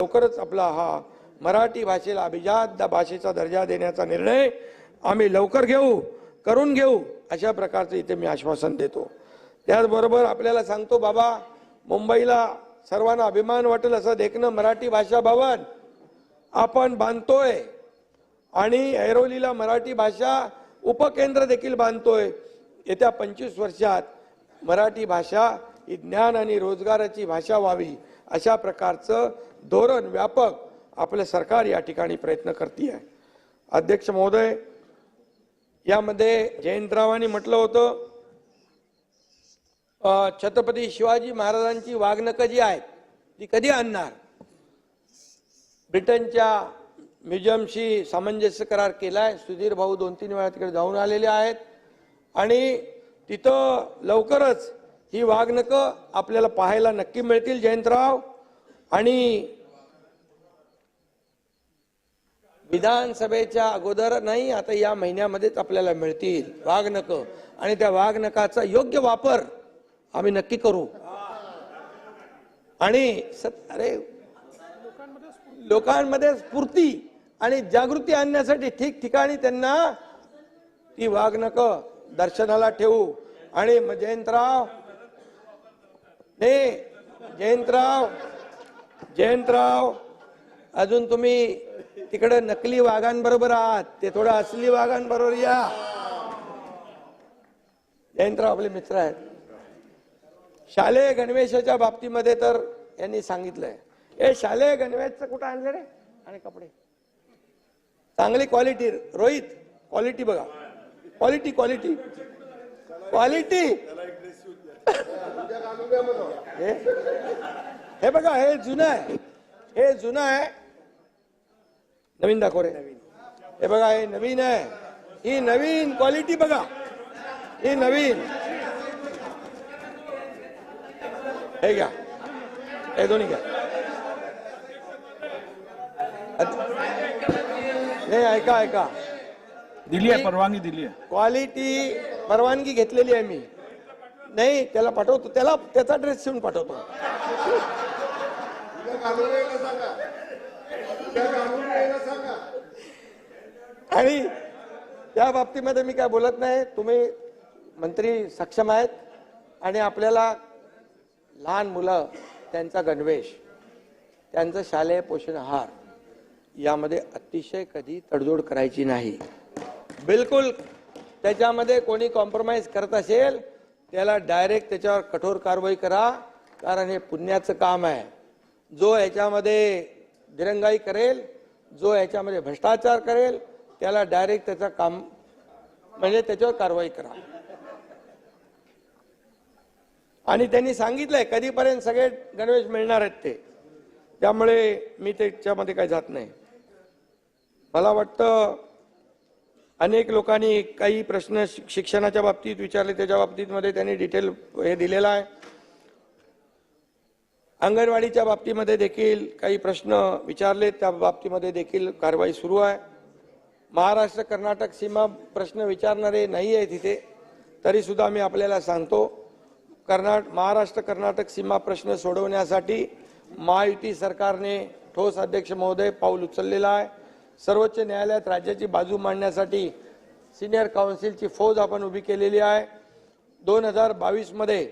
लवकरच आपला हा मराठी भाषेला अभिजात भाषेचा दर्जा देण्याचा निर्णय आम्ही लवकर घेऊ करून घेऊ अशा प्रकारचं इथे मी आश्वासन देतो. त्याचबरोबर आपल्याला सांगतो बाबा मुंबईला सर्वांना अभिमान वाटेल असं देखणं मराठी भाषा भवन आपण बांधतोय आणि ऐरोलीला मराठी भाषा उपकेंद्र देखील बांधतोय. येत्या पंचवीस वर्षात मराठी भाषा ही ज्ञान आणि रोजगाराची भाषा व्हावी. अशा प्रकारचं धोरण व्यापक आपलं सरकार या ठिकाणी प्रयत्न करते आहे अध्यक्ष महोदय यामध्ये जयंतरावांनी म्हटलं होतं छत्रपती शिवाजी महाराजांची वागणकं जी आहेत ती कधी आणणार? ब्रिटनच्या म्युझियमशी सामंजस्य करार केला आहे सुधीर भाऊ दोन तीन वेळा तिकडे जाऊन आलेले आहेत आणि तिथं लवकरच ही वाघनकं आपल्याला पाहायला नक्की मिळतील जयंतराव. आणि विधानसभेच्या अगोदर नाही आता या महिन्यामध्येच आपल्याला मिळतील वाघनक आणि त्या वाघनकाचा योग्य वापर आम्ही नक्की करू. आणि सत अरे लोकांमध्ये स्फूर्ती आणि जागृती आणण्यासाठी ठिकठिकाणी त्यांना ती वाघनक दर्शनाला ठेवू. आणि जयंतराव ने जयंतराव जयंतराव अजून तुम्ही तिकडे नकली वाघांबरोबर आहात. ते थोडं असली वाघांबरोबर या. जयंतराव आपले मित्र आहेत. शालेय गणवेशाच्या बाबतीमध्ये तर यांनी सांगितलंय. हे शालेय गणवेशचं कुठं आणलं रे? आणि कपडे. चांगली क्वालिटी रोहित क्वालिटी बघा. क्वालिटी क्वालिटी क्वालिटी हे हे बघा हे जुनं आहे. हे जुनं आहे. नवीन दाखव रे. हे बघा हे नवीन आहे. ही नवीन क्वालिटी बघा. ही नवीन. हे घ्या. हे दोन्ही घ्या. नाही ऐका ऐका. दिली आहे परवानगी दिली आहे. क्वालिटी परवानगी घेतलेली आहे मी. नाही त्याला पाठवतो. त्याला त्याचा ड्रेस शिवून पाठवतो. आणि त्या बाबतीमध्ये मी काय बोलत नाही. तुम्ही मंत्री सक्षम आहेत आणि आपल्याला लहान मुलं त्यांचा गणवेश त्यांचं शालेय पोषण आहार यामध्ये अतिशय कधी तडजोड करायची नाही. बिलकुल त्याच्यामध्ये कोणी कॉम्प्रोमाइज करत असेल त्याला डायरेक्ट त्याच्यावर कठोर कारवाई करा कारण हे पुण्याचं काम आहे. जो याच्यामध्ये दिरंगाई करेल जो याच्यामध्ये भ्रष्टाचार करेल त्याला डायरेक्ट त्याचं काम म्हणजे त्याच्यावर कारवाई करा. आणि त्यांनी सांगितलंय कधीपर्यंत सगळे गणवेश मिळणार आहेत ते. त्यामुळे मी त्याच्यामध्ये काही जात नाही. मला वाटतं अनेक लोकांनी काही प्रश्न शिक्षणाच्या बाबतीत विचारले त्याच्या बाबतीतमध्ये त्यांनी डिटेल हे दिलेलं आहे. अंगणवाडीच्या बाबतीमध्ये देखील काही प्रश्न विचारले त्या बाबतीमध्ये देखील कारवाई सुरू आहे. महाराष्ट्र कर्नाटक सीमा प्रश्न विचारणारे नाही आहे तिथे तरीसुद्धा मी आपल्याला सांगतो कर्नाट महाराष्ट्र कर्नाटक सीमा प्रश्न सोडवण्यासाठी महायुती सरकारने ठोस अध्यक्ष महोदय पाऊल उचललेला आहे. सर्वोच्च न्यायालयात राज्याची बाजू मांडण्यासाठी सिनियर काउन्सिलची फौज आपण उभी केलेली आहे. दोन हजार बावीसमध्ये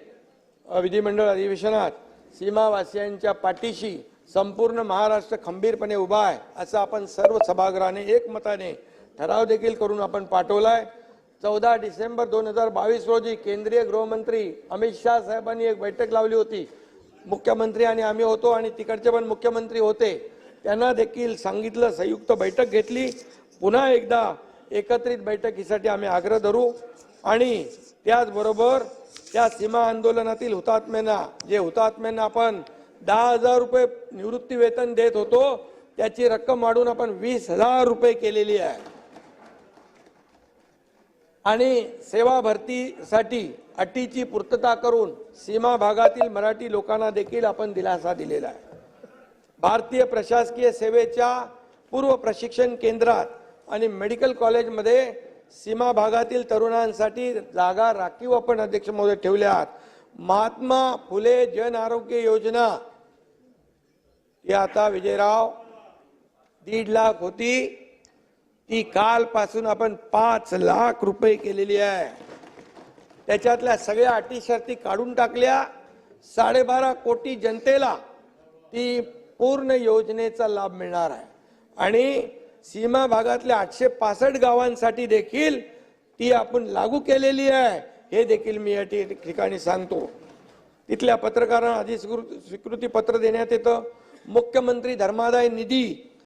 विधिमंडळ अधिवेशनात सीमावासियांच्या पाठीशी संपूर्ण महाराष्ट्र खंबीरपणे उभा आहे असं आपण सर्व सभागृहाने एकमताने ठराव देखील करून आपण पाठवला आहे चौदा डिसेंबर दोन हजार बावीस रोजी केंद्रीय गृहमंत्री अमित शाह साहेबांनी एक बैठक लावली होती. मुख्यमंत्री आणि आम्ही होतो आणि तिकडचे पण मुख्यमंत्री होते. त्यांना देखील सांगितलं संयुक्त बैठक घेतली. पुन्हा एकदा एकत्रित बैठकीसाठी आम्ही आग्रह धरू. आणि त्याचबरोबर त्या सीमा आंदोलनातील हुतात्म्यांना जे हुतात्म्यांना आपण दहा हजार रुपये निवृत्ती वेतन देत होतो त्याची रक्कम वाढून आपण वीस हजार रुपये केलेली आहे. आणि सेवा भरतीसाठी अटीची पूर्तता करून सीमा भागातील मराठी लोकांना देखील आपण दिलासा दिलेला आहे. भारतीय प्रशासकीय सेवेच्या पूर्व प्रशिक्षण केंद्रात आणि मेडिकल कॉलेजमध्ये सीमा भागातील तरुणांसाठी जागा राखीव आपण अध्यक्ष महोदय ठेवल्या आहेत. महात्मा फुले जन आरोग्य योजना. ही आता विजयराव दीड लाख होती. ती कालपासून आपण पाच लाख रुपये केलेली आहे. त्याच्यातल्या सगळ्या अटी शर्ती काढून टाकल्या. साडेबारा कोटी जनतेला ती पूर्ण योजनेचा लाभ मिळणार आहे. आणि सीमा भागातल्या आठशे पासष्ट गावांसाठी देखील ती आपण लागू केलेली आहे. हे देखील मी या ठिकाणी सांगतो. तिथल्या पत्रकारांना आधी स्वीकृ- स्वीकृती पत्र देण्यात येतं. मुख्यमंत्री धर्मादाय निधी